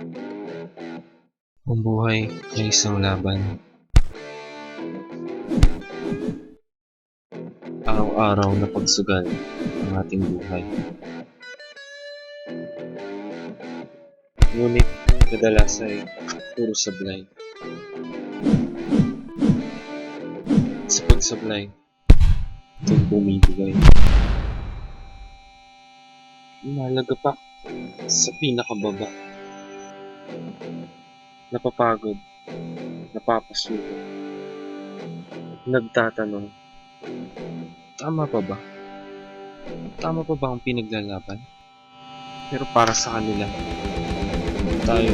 Ang buhay ay isang laban. Araw-araw na pagsugal ang ating buhay. Ngunit madalas ay puro sablay. Sa pagsablay, itong bumibigay. Malagapak sa pinakababa. Napapagod, napapasuko, nagtatanong, tama pa ba? Tama pa ba ang pinaglalaban? Pero para sa kanila, tayo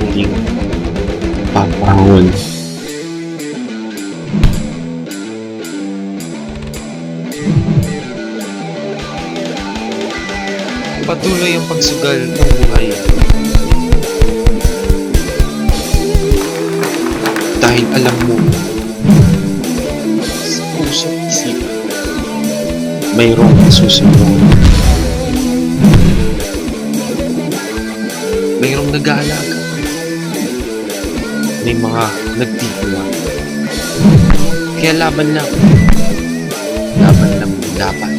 muling papahon. Patuloy ang pagsugal ng buhay. Dahil alam mo, sa puso at isipan, mayroong susunod. Mayroong nag-aalaga. May mga nagtitiwala. Kaya laban lang. Laban lang dapat.